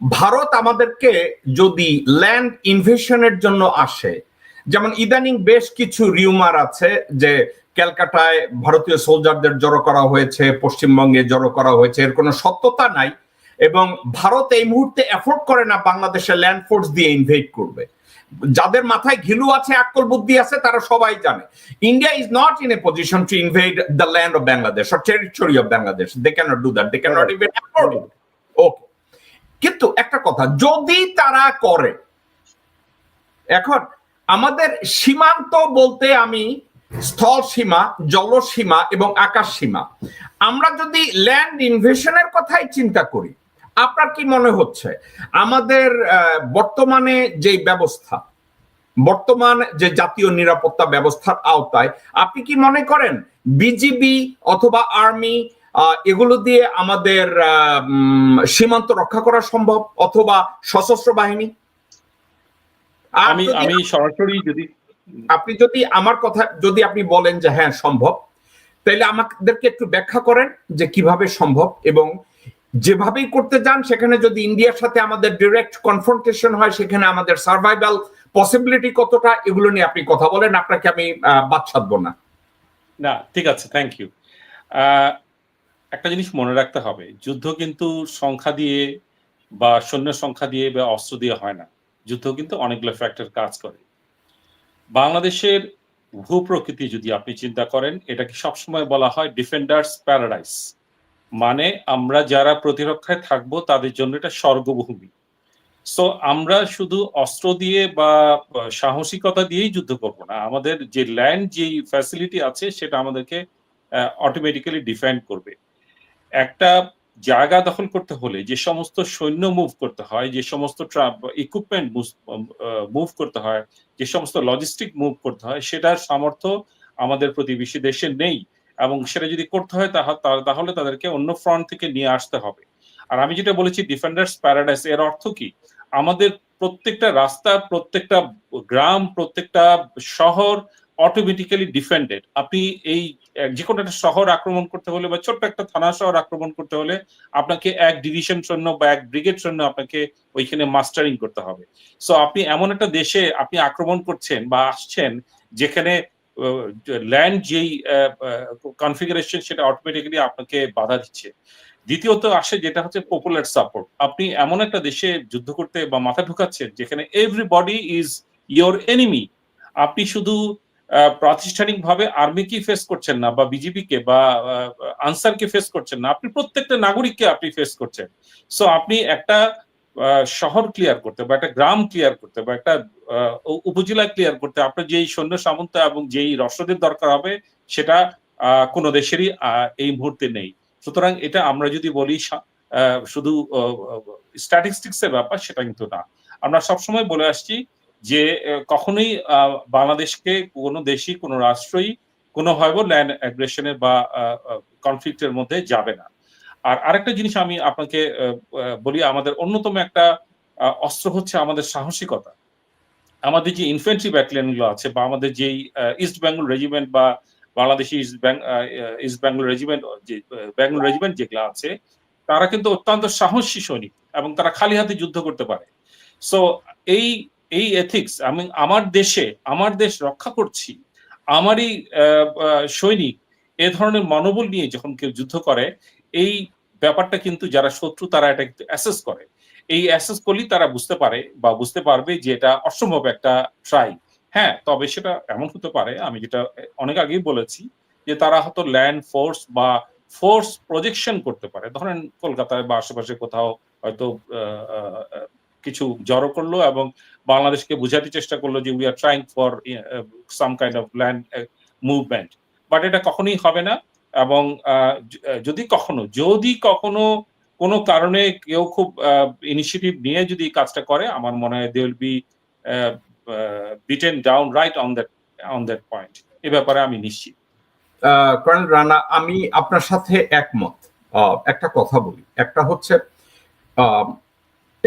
ভারত আমাদেরকে যদি ল্যান্ড ইনভেশনের জন্য আসে যেমন ইদানিং বেশ কিছু রিউমার আছে যে ক্যালকাটায় ভারতীয় সোলজারদের জড়ো করা হয়েছে পশ্চিমবঙ্গে জড়ো করা হয়েছে এর কোনো সত্যতা নাই এবং ভারত এই মুহূর্তে এফোর্ড করে না বাংলাদেশে ল্যান্ড ফোর্স দিয়ে ইনভেট করবে। যাদের মাথায় ঘিলু আছে আকল বুদ্ধি আছে তারা সবাই জানে। India is not in a position to invade the land of Bangladesh or territory of Bangladesh they can't do that they can't even afford it okay কিন্তু একটা কথা, যদি তারা করে, এখন আমাদের সীমান্ত বলতে আমি স্থল সীমা জলসীমা এবং আকাশ সীমা, আমরা যদি ল্যান্ড ইনভেশনের কথাই চিন্তা করি, আপনার কি মনে হচ্ছে? আমাদের বর্তমানে যে ব্যবস্থা, বর্তমান যে জাতীয় নিরাপত্তা ব্যবস্থার আওতায়, আপনি কি মনে করেন, বিজিবি অথবা আর্মি এগুলো দিয়ে আমাদের সীমান্ত রক্ষা করা সম্ভব অথবা সশস্ত্র বাহিনী? আমি আমি সরাসরি যদি আপনি যদি আমার কথা যদি আপনি বলেন যে হ্যাঁ সম্ভব তাহলে আমাদেরকে একটু ব্যাখ্যা করেন যে কীভাবে সম্ভব এবং যেভাবেই করতে যান সেখানে যদি ইন্ডিয়ার সাথে আমাদের ডিরেক্ট কনফ্রন্টেশন হয় সেখানে আমাদের সার্ভাইভাল পসিবিলিটি কতটা এগুলো নিয়ে আপনি কথা বলেন আপনাকে আমি বাদ সাধবো না। না ঠিক আছে থ্যাংক ইউ একটা জিনিস মনে রাখতে হবে, যুদ্ধ কিন্তু সংখ্যা দিয়ে বা সৈন্য সংখ্যা দিয়ে বা অস্ত্র দিয়ে হয় না। যুদ্ধ কিন্তু অনেকগুলো ফ্যাক্টর কাজ করে। বাংলাদেশের ভূপ্রকৃতি যদি আপনি চিন্তা করেন এটাকে সবসময় বলা হয় ডিফেন্ডার্স প্যারাডাইস মানে আমরা যারা প্রতিরক্ষায় থাকব, তাদের জন্য এটা স্বর্গভূমি। সো আমরা শুধু অস্ত্র দিয়ে বা সাহসিকতা দিয়েই যুদ্ধ করব না। আমাদের যে ল্যান্ড যেই ফ্যাসিলিটি আছে, সেটা আমাদেরকে অটোমেটিক্যালি ডিফেন্ড করবে। একটা জায়গা দখল করতে হলে যে সমস্ত সৈন্য মুভ করতে হয়, যে সমস্ত ইকুইপমেন্ট মুভ করতে হয়, যে সমস্ত লজিস্টিক মুভ করতে হয়, সেটার সামর্থ্য আমাদের প্রতিবেশী দেশে নেই। এবং সেটা যদি করতে হয় তাহলে তাদেরকে অন্য ফ্রন্ট থেকে নিয়ে আসতে হবে। আর আমি যেটা বলেছি ডিফেন্ডার্স প্যারাডাইস এর অর্থ কি? আমাদের প্রত্যেকটা রাস্তা, প্রত্যেকটা গ্রাম, প্রত্যেকটা শহর অটোমেটিক্যালি ডিফেন্ডেড আপনি এই যে কোনো একটা শহর আক্রমণ করতে হলে বা ছোট্ট একটা থানা শহর আক্রমণ করতে হলে আপনাকে এক ডিভিশন সৈন্য বা এক ব্রিগেড সৈন্য আপনাকে ওইখানে মাস্টারিং করতে হবে। সো আপনি এমন একটা দেশে আপনি আক্রমণ করছেন বা আসছেন যেখানে ল্যান্ড যেই কনফিগারেশন সেটা অটোমেটিক্যালি আপনাকে বাধা দিচ্ছে। দ্বিতীয়ত আসে যেটা হচ্ছে পপুলার সাপোর্ট আপনি এমন একটা দেশে যুদ্ধ করতে বা মাথা ঢুকাচ্ছেন যেখানে এভরিবডি ইজ ইয়োর এনিমি আপনি শুধু প্রাতিষ্ঠানিকভাবে আর্মিকে ফেস করছেন না বা বিজেপিকে বা আনসারকে ফেস করছেন না, আপনি প্রত্যেকটা নাগরিককে আপনি ফেস করছেন। সো আপনি একটা শহর ক্লিয়ার করতে বা একটা গ্রাম ক্লিয়ার করতে বা একটা উপজেলা ক্লিয়ার করতে আপনার যেই সৈন্য সামন্ত এবং যেই রসদের দরকার হবে সেটা কোনো দেশেরই এই মুহূর্তে নেই। সুতরাং এটা আমরা যদি বলি শুধু স্ট্যাটিস্টিক্স এর ব্যাপার সেটা কিন্তু না। আমরা সবসময় বলে আসছি যে কখনোই বাংলাদেশকে কোনো দেশই, কোনো রাষ্ট্রই কোনোভাবে ল্যান্ড অ্যাগ্রেশনের বা কনফ্লিক্টের মধ্যে যাবে না। আর আরেকটা জিনিস আমি আপনাকে বলি, আমাদের অন্যতম একটা অস্ত্র হচ্ছে আমাদের সাহসিকতা। আমাদের যে ইনফেন্ট্রি ব্যাটালিয়নগুলো আছে বা আমাদের যেই ইস্ট বেঙ্গল রেজিমেন্ট বা Bangladeshi east east Bengal regiment যে বেঙ্গল রেজিমেন্ট যেগুলো আছে, তারা কিন্তু অত্যন্ত সাহসী সৈনিক এবং তারা খালি হাতে যুদ্ধ করতে পারে। সো এই এই এথিক্স আমি আমার দেশে, আমার দেশ রক্ষা করছি, আমারই সৈনিক এ ধরনের মনোবল নিয়ে যখন কেউ যুদ্ধ করে, এই ব্যাপারটা কিন্তু যারা শত্রু তারা এটা কিন্তু অ্যাসেস করে। এই অ্যাসেস করলেই তারা বুঝতে পারে বা বুঝতে পারবে যে এটা অসম্ভব একটা ট্রাই হ্যাঁ তবে সেটা এমন হতে পারে, আমি যেটা অনেক আগেই বলেছি যে তারা হয়তো ল্যান্ড ফোর্স বা ফোর্স প্রজেকশন করতে পারে। ধরেন কলকাতায় বা আশেপাশে কোথাও হয়তো কিছু জড়ো করল এবং বাংলাদেশকে বুঝাতে চেষ্টা করল যে we are trying for some kind of land movement but এটা কখনোই হবে না এবং যদি কখনো যদি কখনো কোনো কারণে কেউ খুব ইনিশিয়েটিভ নিয়ে যদি কাজটা করে, আমার মনে হয় they will be beaten down right on that on that point এ ব্যাপারে আমি নিশ্চিত। কর্নেল রানা আমি আপনার সাথে একমত। একটা কথা বলি। একটা হচ্ছে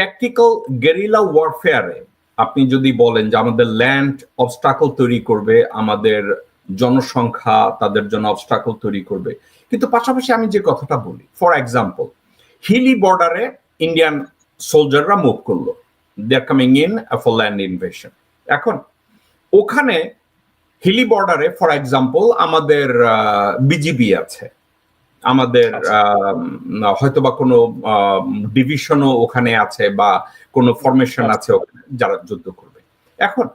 ট্যাকটিক্যাল গেরিলা ওয়ারফেয়ারে আপনি যদি বলেন যে আমাদের ল্যান্ড অবস্টাকল তৈরি করবে, আমাদের জনসংখ্যা তাদের জন্য অবস্টাকল তৈরি করবে। কিন্তু পাশাপাশি আমি যে কথাটা বলি ফর এক্সাম্পল হিলি বর্ডারে ইন্ডিয়ান সোলজাররা মুভ করল। They are coming in for land invasion এখন, ওখানে হিলি বর্ডারে ফর এক্সাম্পল আমাদের বিজিবি আছে। আমাদের হয়তোবা কোনো ডিভিশনও ওখানে আছে বা কোনো ফরমেশন আছে ওখানে যারা যুদ্ধ করবে। এখন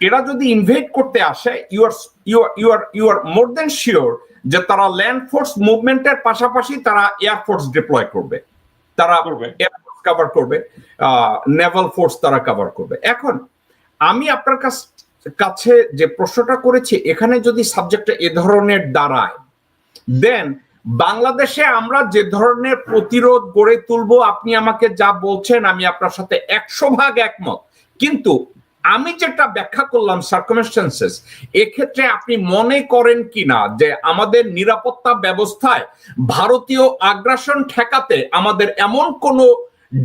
এরা যদি ইনভেট করতে আসে you are you are you are you are more than sure যে তারা ল্যান্ড ফোর্স মুভমেন্টের পাশাপাশি তারা এয়ারফোর্স ডিপ্লয় করবে। তারা করবে। এয়ারফোর্স কভার করবে নেভাল ফোর্স তারা কভার করবে। এখন আমি আপনার কাছ কাছে যে প্রশ্নটা করেছি এখানে যদি সাবজেক্টটা এ ধরনের দাঁড়ায় দেন বাংলাদেশে আমরা যে ধরনের প্রতিরোধ গড়ে তুলবো, আপনি আমাকে যা বলছেন, আমি আপনার সাথে একশো ভাগ একমত। কিন্তু আমি যেটা ব্যাখ্যা করলাম সার্কমস্টেন্সেস এক্ষেত্রে আপনি মনে করেন কিনা যে আমাদের নিরাপত্তা ব্যবস্থায় ভারতীয় আগ্রাসন ঠেকাতে আমাদের এমন কোন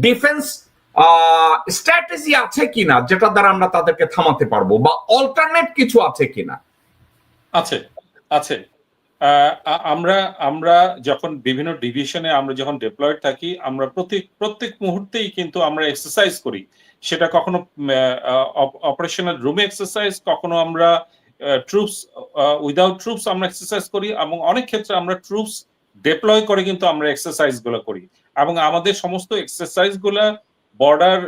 ডিফেন্স স্ট্র্যাটেজি আছে কিনা যেটা দ্বারা আমরা তাদেরকে থামাতে পারব? বা অল্টারনেট কিছু আছে কিনা? আছে আছে। আমরা আমরা যখন বিভিন্ন ডিভিশনে আমরা যখন ডিপ্লয়েড থাকি, আমরা প্রত্যেক প্রত্যেক মুহূর্তেই কিন্তু আমরা এক্সারসাইজ করি। সেটা কখনো অপারেশনাল রুমে এক্সারসাইজ কখনো আমরা ট্রুপস উইদাউট ট্রুপস আমরা এক্সারসাইজ করি এবং অনেক ক্ষেত্রে আমরা ট্রুপস ডিপ্লয় করে কিন্তু আমরা এক্সারসাইজগুলো করি। এবং আমাদের সমস্ত এক্সারসাইজগুলা বর্ডার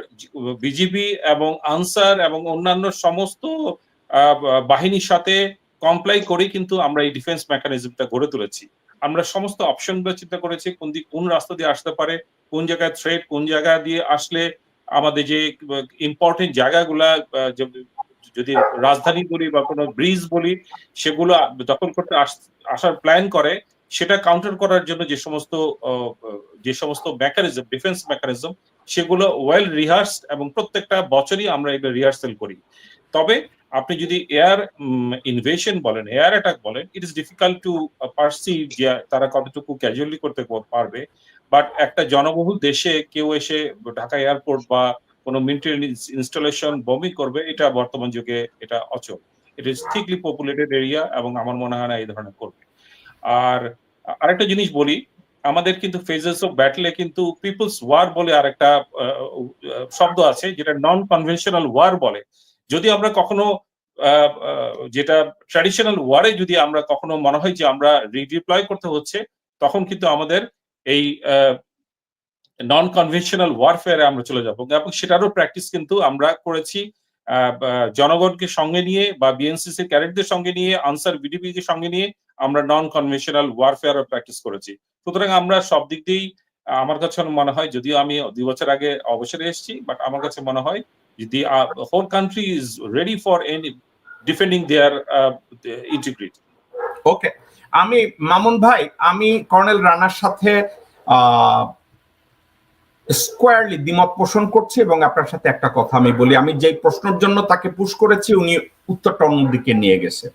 বিজিবি এবং আনসার এবং অন্যান্য সমস্ত বাহিনীর সাথে কমপ্লাই করে কিন্তু আমরা এই ডিফেন্স মেকানিজমটা গড়ে তুলেছি। আমরা সমস্ত অপশনগুলো চিন্তা করেছি, কোন দিক, কোন রাস্তা দিয়ে আসতে পারে, কোন জায়গায় থ্রেড কোন জায়গা দিয়ে আসলে আমাদের যে ইম্পর্টেন্ট জায়গাগুলা যদি রাজধানী বলি বা কোনো ব্রিজ বলি, সেগুলো দখল করতে আস- আসার প্ল্যান করে, সেটা কাউন্টার করার জন্য যে সমস্ত যে সমস্ত মেকানিজম ডিফেন্স মেকানিজম সেগুলো ওয়েল রিহার্স এবং প্রত্যেকটা বছরই আমরা এগুলো রিহার্সেল করি। তবে আপনি যদি এয়ার ইনভেশন বলেন এয়ার অ্যাটাক বলেন it is difficult to perceive যে তারা কতটুকু ক্যাজুয়ালি করতে পারবে। বাট একটা জনবহুল দেশে কেউ এসে ঢাকা এয়ারপোর্ট বা কোনো মিলিটারি ইনস্টলেশন বমি করবে এটা বর্তমান যুগে এটা অচল। ইট ইস থিকলি পপুলেটেড এরিয়া এবং আমার মনে হয় না এই ধরনের করবে। আর আরেকটা জিনিস বলি আমাদের কিন্তু ফেজেস অফ ব্যাটলে কিন্তু পিপলস ওয়ার বলে আরেকটা আহ, আহ, শব্দ আছে যেটা নন কনভেনশনাল ওয়ার বলে। যদি আমরা কখনো যেটা ট্র্যাডিশনাল ওয়ারে যদি আমরা কখনো মনে হয় যে আমরা রিডিপ্লয় করতে হচ্ছে, তখন কিন্তু আমাদের এই নন কনভেনশনাল ওয়ারফেয়ারে আমরা চলে যাব। এবং সেটারও প্র্যাকটিস কিন্তু আমরা করেছি জনগণকে সঙ্গে নিয়ে বা বিএনসিসি ক্যাডেটদের সঙ্গে নিয়ে, আনসার বিডিপি কে সঙ্গে নিয়ে আমরা নন কনভেনশনাল ওয়ারফেয়ার প্র্যাকটিস করেছি। সুতরাং আমরা সব দিক দিয়েই, আমার কাছে মনে হয়, যদিও আমি দুই বছর আগে অবসরে এসেছি বাট আমার কাছে মনে হয় যদি whole country is ready for any defending their integrity okay আমি মামুন ভাই, আমি কর্নেল রানার সাথে স্কোয়ারলি দ্বিমত পোষণ করছি এবং আপনার সাথে একটা কথা আমি বলি। আমি যে প্রশ্নের জন্য তাকে পুশ করেছি, উনি উত্তরটা অন্যদিকে নিয়ে গেছে।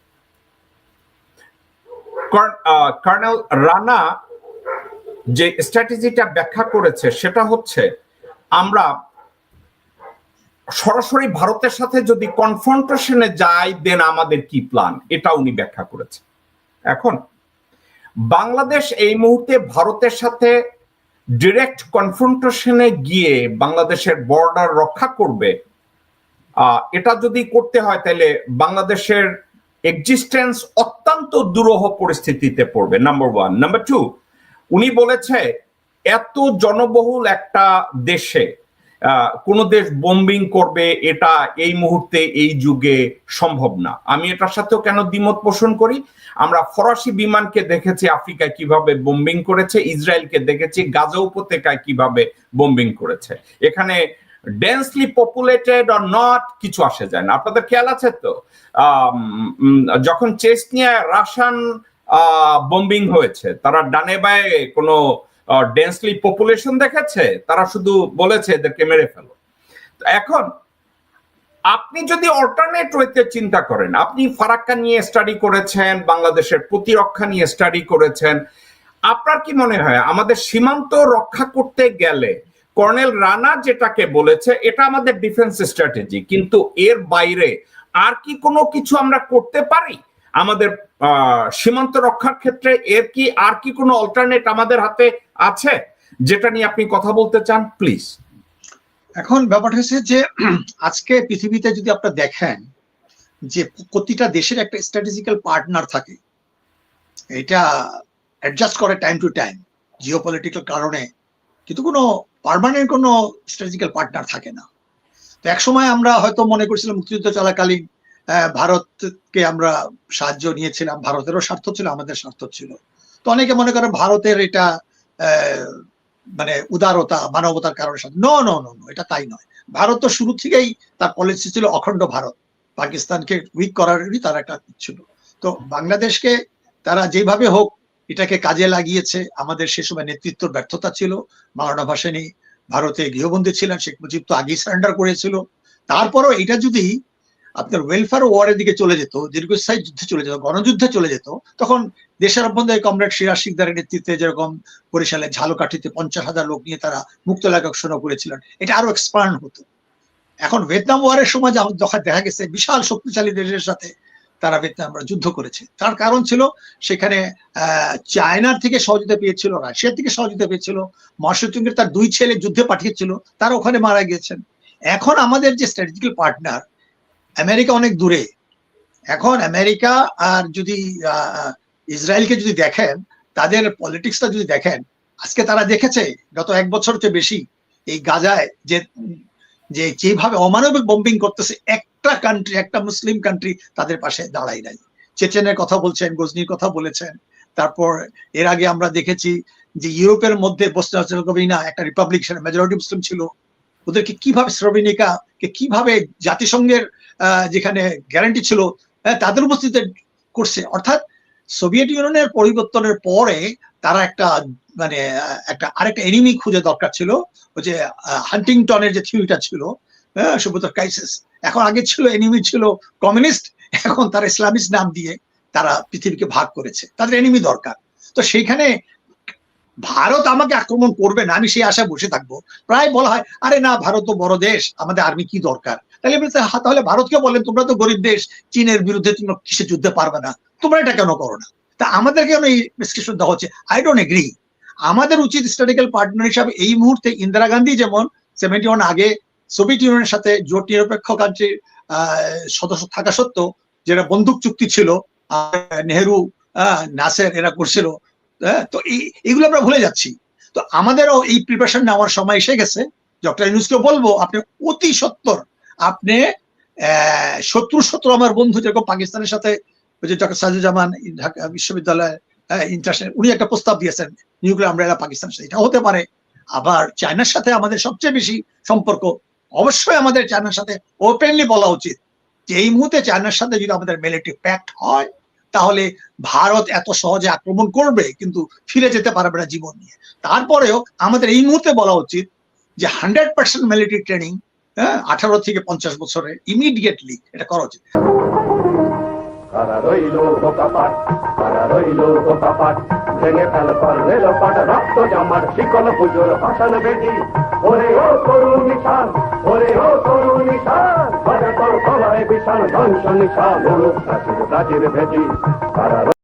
কর্নেল রানা যে স্ট্র্যাটেজিটা ব্যাখ্যা করেছে, সেটা হচ্ছে আমরা সরাসরি ভারতের সাথে যদি কনফ্রন্টেশনে যায় দেন আমাদের কি প্ল্যান এটা উনি ব্যাখ্যা করেছে এখন, বাংলাদেশ এই মুহূর্তে ভারতের সাথে ডিরেক্ট কনফ্রন্টেশনে গিয়ে বাংলাদেশের বর্ডার রক্ষা করবে এটা যদি করতে হয়, তাহলে বাংলাদেশের এক্সিস্টেন্স অত্যন্ত দুরূহ পরিস্থিতিতে পড়বে নাম্বার ওয়ান নাম্বার টু উনি বলেছে, এত জনবহুল একটা দেশে কোন দেশ বোম্বিং করবে, এটা এই মুহূর্তে এই যুগে সম্ভব না। আমি এটার সাথেও কেন দ্বিমত পোষণ করি? আমরা ফরাসি বিমানকে দেখেছি আফ্রিকায় কীভাবে বোম্বিং করেছে, ইসরায়েলকে দেখেছি গাজা উপত্যকায় কীভাবে বোম্বিং করেছে। এখানে ডেন্সলি পপুলেটেড অর নট কিছু আসে যায় না। আপনাদের খেয়াল আছে তো? যখন চেসনিয়া রাশিয়ান বোম্বিং হয়েছে, তারা ডানে বায়ে কোনো ডেন্সলি পপুলেশন দেখেছে তারা শুধু বলেছে এদেরকে মেরে ফেলো। এখন, আপনি যদি অল্টারনেট ওয়েতে চিন্তা করেন, আপনি ফারাক্কা নিয়ে স্টাডি করেছেন, বাংলাদেশের প্রতিরক্ষা নিয়ে স্টাডি করেছেন, আপনার কি মনে হয়, আমাদের সীমান্ত রক্ষা করতে গেলে কর্নেল রানা যেটাকে বলেছে, এটা আমাদের ডিফেন্স স্ট্র্যাটেজি কিন্তু এর বাইরে আর কি কোনো কিছু আমরা করতে পারি? আমাদের সীমান্ত রক্ষার ক্ষেত্রে এর কি, আর কি কোনো অল্টারনেট আমাদের হাতে আছে? যেটা নিয়ে আপনি কথা বলতে চান প্লিজ এখন ব্যাপারটা হচ্ছে যে, আজকে পৃথিবীতে যদি আপনারা দেখেন যে প্রতিটা দেশের একটা স্ট্র্যাটেজিক্যাল পার্টনার থাকে, এটা অ্যাডজাস্ট করে time to time geo political কারণে, কিন্তু কোনো পার্মানেন্ট কোনো স্ট্র্যাটেজিক্যাল পার্টনার থাকে না। তো এক সময় আমরা হয়তো মনে করছিলাম মুক্তিযুদ্ধ চলাকালীন ভারতকে আমরা সাহায্য নিয়েছিলাম, ভারতেরও স্বার্থ ছিল, আমাদের স্বার্থ ছিল। তো অনেকে মনে করে ভারতের এটা মানে উদারতা, মানবতার কারণে নো নো নো এটা তাই নয়। ভারত তো শুরু থেকেই তার পলিসি ছিল অখণ্ড ভারত। পাকিস্তানকে উইক করারই তার একটা ছিল। তো বাংলাদেশকে তারা যেভাবে হোক এটাকে কাজে লাগিয়েছে। আমাদের সে সময় নেতৃত্বর ব্যর্থতা ছিল। মাওলানা ভাসানী ভারতে গৃহবন্দী ছিলেন, শেখ মুজিব তো আগেই সারেন্ডার করেছিল। তারপরও এটা যদি আপনার ওয়েলফেয়ার ওয়ারের দিকে চলে যেত, দীর্ঘস্থায়ী যুদ্ধে চলে যেত, গণযুদ্ধে চলে যেত, তখন দেশের অভ্যন্তরে কমরেড সিরাজ সিকদারের নেতৃত্বে যেরকম বরিশালে ঝালকাঠিতে পঞ্চাশ হাজার লোক নিয়ে তারা মুক্ত এলাকা ঘোষণা করেছিলেন, এটা আরও এক্সপান্ড হতো। এখন ভিয়েতনাম ওয়ারের সময় যখন দেখা গেছে, বিশাল শক্তিশালী দেশের সাথে তারা ভিয়েতনাম যুদ্ধ করেছে। তার কারণ ছিল সেখানে চায়নার থেকে সহযোগিতা পেয়েছিল, রাশিয়ার থেকে সহযোগিতা পেয়েছিল মহাসচিবের তার দুই ছেলে যুদ্ধে পাঠিয়েছিল, তারা ওখানে মারা গিয়েছেন। এখন আমাদের যে স্ট্র্যাটেজিক্যাল পার্টনার আমেরিকা অনেক দূরে। এখন আমেরিকা আর যদি ইসরায়েলকে যদি দেখেন, তাদের পলিটিক্সটা যদি দেখেন, আজকে তারা দেখেছে গত এক বছর চেয়ে বেশি এই গাজায় যে যে যেভাবে অমানবিক বোম্বিং করতেছে, একটা কান্ট্রি একটা মুসলিম কান্ট্রি তাদের পাশে দাঁড়াই নাই। চেচেনের কথা বলছেন, গজনির কথা বলেছেন। তারপর এর আগে আমরা দেখেছি যে ইউরোপের মধ্যে হার্জেগোভিনা একটা রিপাবলিক মেজরিটি মুসলিম ছিল। ওদেরকে কীভাবে শ্রমিনিকা কে কীভাবে জাতিসংঘের যেখানে গ্যারান্টি ছিল হ্যাঁ, তাদের উপস্থিতিতে করছে। অর্থাৎ সোভিয়েত ইউনিয়নের পরিবর্তনের পরে তারা একটা মানে একটা আরেকটা এনিমি খুঁজে দরকার ছিল ওই যে হান্টিংটনের যে থিওরিটা ছিল হ্যাঁ সুব্রত ক্রাইসিস এখন আগে ছিল এনিমি ছিল কমিউনিস্ট এখন তারা ইসলামিস্ট নাম দিয়ে তারা পৃথিবীকে ভাগ করেছে। তাদের এনিমি দরকার। তো সেইখানে ভারত আমাকে আক্রমণ করবে না আমি সেই আশায় বসে থাকব। প্রায় বলা হয় আরে না ভারত তো বড় দেশ আমাদের আর্মি কি দরকার? তাহলে তাহলে ভারতকে বলেন তোমরা তো গরিব দেশ চীনের বিরুদ্ধে তোমরা কিসে যুদ্ধে পারবে না? তোমরা এটা কেন করো না? তা আমাদের কেন এই প্রেসক্রিপশন দেওয়া হচ্ছে। আই ডোন্ট এগ্রি আমাদের উচিত স্ট্র্যাটেজিক্যাল পার্টনার হিসাবে এই মুহূর্তে ইন্দিরা গান্ধী যেমন সেভেন্টি ওয়ান আগে সোভিয়েত ইউনিয়নের সাথে জোট নিরপেক্ষ কান্ট্রির সদস্য থাকা সত্ত্বেও যেটা বন্দুক চুক্তি ছিল নেহেরু নাসের এরা করছিল হ্যাঁ, তো এই এগুলো আমরা ভুলে যাচ্ছি। তো আমাদেরও এই প্রিপারেশন নেওয়ার সময় এসে গেছে। ডক্টর ইউনুসকে বলব আপনি অতি সত্তর আপনি শত্রু শত্রু আমার বন্ধু যেরকম পাকিস্তানের সাথে ওই যে ডক্টর সাজুজ্জামান ঢাকা, বিশ্ববিদ্যালয় ইন্টারন্যাশনাল উনি একটা প্রস্তাব দিয়েছেন নিউক্লিয়ার আমরেলা পাকিস্তানের সাথে। এটা হতে পারে। আবার চায়নার সাথে আমাদের সবচেয়ে বেশি সম্পর্ক, অবশ্যই আমাদের চায়নার সাথে ওপেনলি বলা উচিত যে এই মুহূর্তে চায়নার সাথে যদি আমাদের মিলিটারি প্যাক্ট হয়, তাহলে ভারত এত সহজে আক্রমণ করবে, কিন্তু ফিরে যেতে পারবে না জীবন নিয়ে। তারপরেও আমাদের এই মুহূর্তে বলা উচিত যে হান্ড্রেড পার্সেন্ট মিলিটারি ট্রেনিং হ্যাঁ আঠারো থেকে পঞ্চাশ বছরে ইমিডিয়েটলি এটা করা উচিত।